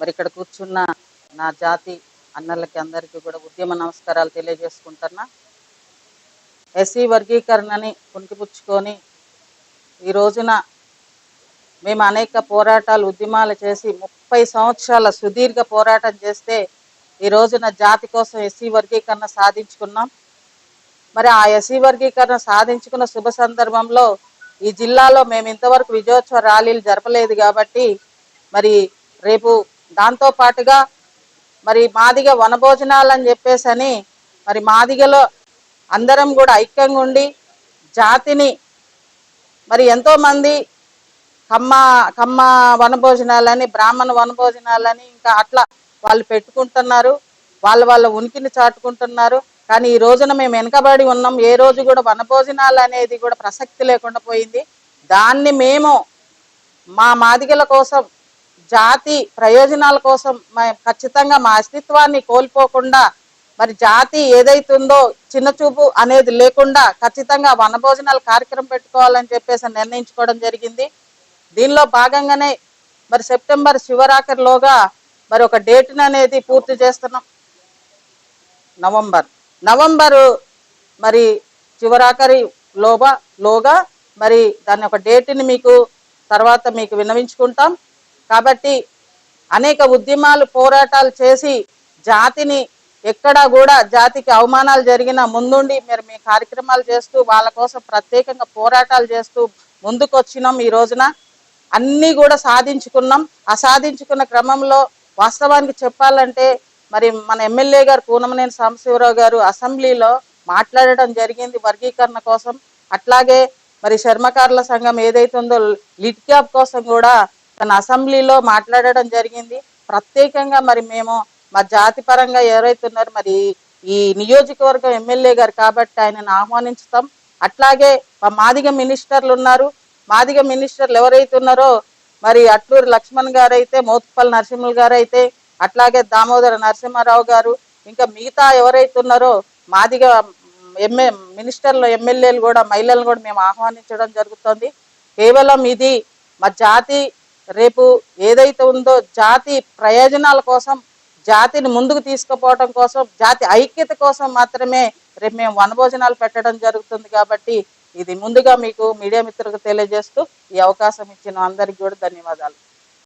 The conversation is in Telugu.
మరి ఇక్కడ కూర్చున్న నా జాతి అన్నలకి అందరికీ కూడా ఉద్యమ నమస్కారాలు తెలియజేసుకుంటున్నా. ఎస్సీ వర్గీకరణని పుణికిపుచ్చుకొని ఈ రోజున మేము అనేక పోరాటాలు ఉద్యమాలు చేసి ముప్పై సంవత్సరాల సుదీర్ఘ పోరాటం చేస్తే ఈ రోజున జాతి కోసం ఎస్సీ వర్గీకరణ సాధించుకున్నాం. మరి ఆ ఎస్సీ వర్గీకరణ సాధించుకున్న శుభ సందర్భంలో ఈ జిల్లాలో మేము ఇంతవరకు విజయోత్సవ ర్యాలీలు జరపలేదు కాబట్టి మరి రేపు దాంతో పాటుగా మరి మాదిగ వనభోజనాలు అని చెప్పేసి మరి మాదిగలో అందరం కూడా ఐక్యంగా ఉండి జాతిని మరి ఎంతోమంది కమ్మ కమ్మ వనభోజనాలని బ్రాహ్మణ వనభోజనాలని ఇంకా అట్లా వాళ్ళు పెట్టుకుంటున్నారు. వాళ్ళ వాళ్ళ ఉనికిని చాటుకుంటున్నారు. కానీ ఈ రోజున మేము వెనకబడి ఉన్నాం. ఏ రోజు కూడా వనభోజనాలు అనేది కూడా ప్రసక్తి లేకుండా పోయింది. దాన్ని మేము మా మాదిగల కోసం జాతి ప్రయోజనాల కోసం ఖచ్చితంగా మా అస్తిత్వాన్ని కోల్పోకుండా మరి జాతి ఏదైతుందో చిన్న చూపు అనేది లేకుండా ఖచ్చితంగా వనభోజనాల కార్యక్రమం పెట్టుకోవాలని చెప్పేసి నిర్ణయించుకోవడం జరిగింది. దీనిలో భాగంగానే మరి సెప్టెంబర్ శివరాఖరిలోగా మరి ఒక డేట్ని అనేది పూర్తి చేస్తున్నాం. నవంబర్. నవంబరు మరి చివరాఖరి లోగా లోగా మరి దాని ఒక డేట్ని మీకు తర్వాత మీకు విన్నవించుకుంటాం. కాబట్టి అనేక ఉద్యమాలు పోరాటాలు చేసి జాతిని ఎక్కడా కూడా జాతికి అవమానాలు జరిగిన ముందుండి మీరు మీ కార్యక్రమాలు చేస్తూ వాళ్ళ కోసం ప్రత్యేకంగా పోరాటాలు చేస్తూ ముందుకు వచ్చినాం ఈ రోజున. అన్నీ కూడా సాధించుకున్నాం. ఆ సాధించుకున్న క్రమంలో వాస్తవానికి చెప్పాలంటే మరి మన ఎమ్మెల్యే గారు కూనమనేని సాంబశివరావు గారు అసెంబ్లీలో మాట్లాడటం జరిగింది వర్గీకరణ కోసం. అట్లాగే మరి చర్మకారుల సంఘం ఏదైతే ఉందో లిట్ కోసం కూడా తన అసెంబ్లీలో మాట్లాడడం జరిగింది. ప్రత్యేకంగా మరి మేము మా జాతి పరంగా ఎవరైతే ఉన్నారో మరి ఈ నియోజకవర్గం ఎమ్మెల్యే గారు కాబట్టి ఆయనను ఆహ్వానించుతాం. అట్లాగే మా మాదిగ మినిస్టర్లు ఉన్నారు. మాదిగ మినిస్టర్లు ఎవరైతే ఉన్నారో మరి అట్లూరి లక్ష్మణ్ గారు అయితే మోత్పల్లి నరసింహులు గారు అయితే అట్లాగే దామోదర నరసింహారావు గారు ఇంకా మిగతా ఎవరైతే ఉన్నారో మాదిగ ఎంఏ మినిస్టర్లు ఎమ్మెల్యేలు కూడా మహిళలు కూడా మేము ఆహ్వానించడం జరుగుతుంది. కేవలం ఇది మా జాతి రేపు ఏదైతే ఉందో జాతి ప్రయోజనాల కోసం జాతిని ముందుకు తీసుకుపోవడం కోసం జాతి ఐక్యత కోసం మాత్రమే రేపు మేము వనభోజనాలు పెట్టడం జరుగుతుంది కాబట్టి ఇది ముందుగా మీకు మీడియా మిత్రులకు తెలియజేస్తూ ఈ అవకాశం ఇచ్చిన అందరికీ కూడా ధన్యవాదాలు.